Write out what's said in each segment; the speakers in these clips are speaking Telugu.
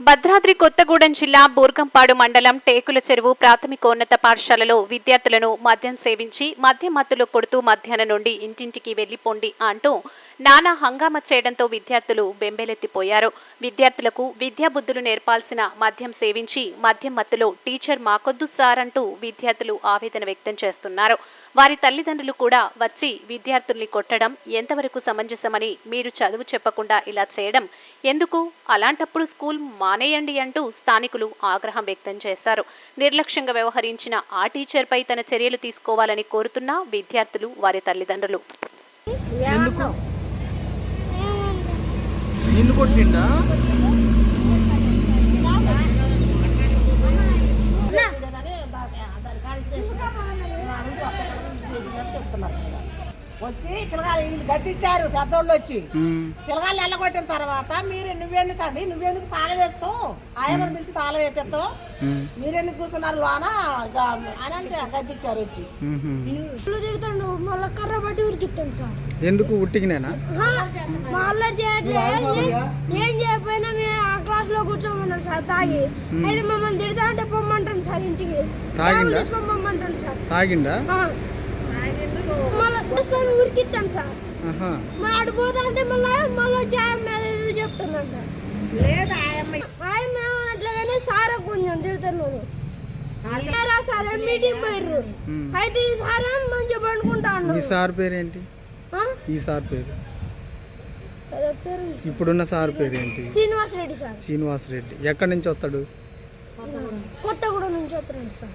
భద్రాద్రి కొత్తగూడెం జిల్లా బూర్గంపాడు మండలం టేకుల చెరువు ప్రాథమికోన్నత పాఠశాలలో విద్యార్థులను మద్యం సేవించి మద్యం మత్తులో కొడుతూ మధ్యాహ్నం నుండి ఇంటింటికి వెళ్ళిపోండి అంటూ నానా హంగామా చేయడంతో విద్యార్థులు బెంబేలెత్తిపోయారు. విద్యార్థులకు విద్యాబుద్ధులు నేర్పాల్సిన మద్యం సేవించి మద్యం మత్తులో టీచర్ మాకొద్దు సార్ అంటూ విద్యార్థులు ఆవేదన వ్యక్తం చేస్తున్నారు. వారి తల్లిదండ్రులు కూడా వచ్చి విద్యార్థుల్ని కొట్టడం ఎంతవరకు సమంజసమని మీరు చదువు చెప్పకుండా ఇలా చేయడం ఎందుకు? అలాంటప్పుడు స్కూల్ మానేయండి అంటూ స్థానికులు ఆగ్రహం వ్యక్తం చేశారు. నిర్లక్ష్యంగా వ్యవహరించిన ఆ టీచర్పై తన చర్యలు తీసుకోవాలని కోరుతున్న విద్యార్థులు వారి తల్లిదండ్రులు. ఎందుకు? నిన్ను కొట్టిండా? వచ్చి పిల్లగాలు వీళ్ళు గట్టించారు పెద్దోళ్ళు వచ్చి. పిల్లగాళ్ళు ఎల్లగొట్టిన తర్వాత మీరు నువ్వెందుకండి? నువ్వెందుకు తాళం వేస్తావు? ఆయనను పిలిచి తాళం వేపిస్తావు? మీరెందుకు కూర్చున్నారు లోన? అని గద్దించారు వచ్చి. ఇల్లు తిడతాడు మళ్ళీ కర్ర బట్టి ఉరికిస్తాడు సార్. ఎందుకు ఉట్టికినేనా? అల్లరి చేయట్లేదు ఏం చేయకపోయినా మేము ఆ క్లాస్లో కూర్చోమన్నాడు సార్ తాగి. అయితే మమ్మల్ని తిడతా అంటే పొమ్మంటాను సార్ ఇంటికి. తాగిండా? పొమ్మంటాను సార్. తాగిండా? మళ్ళీ తీసుకొని ఉరికిస్తాను సార్. ఆహా. మరి ఆడు పోతా అంటే మళ్ళీ మళ్ళీ మీద చెప్తుందంట. లేదు ఆయమ్మ ఆయన ఏమన్నట్లుగానే సార్ కొంచెం తిడుతున్నాను రా సార్ మీటింగ్ పోయిర్రు? ఉమ్. అయితే ఈ సార్ మంచిగా పండుకుంటా ఈ సార్ పేరేంటి? ఆ? ఈ సార్ పేరు. పేరు. ఇప్పుడున్న సార్ పేరేంటి? శ్రీనివాస్ రెడ్డి సార్. శ్రీనివాస్ రెడ్డి. ఎక్కడి నుంచి వస్తాడు? కొత్తగూడెం నుంచి వస్తున్నాడు సార్.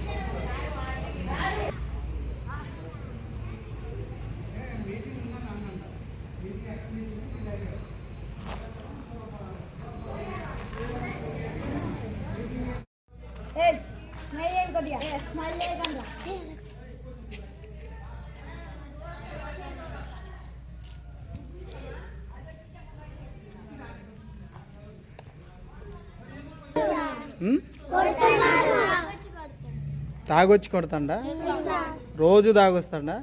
తాగొచ్చి కొడతాడా? రోజు తాగొస్తాడా?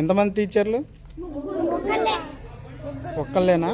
ఎంతమంది టీచర్లు? ఒక్కళ్ళేనా?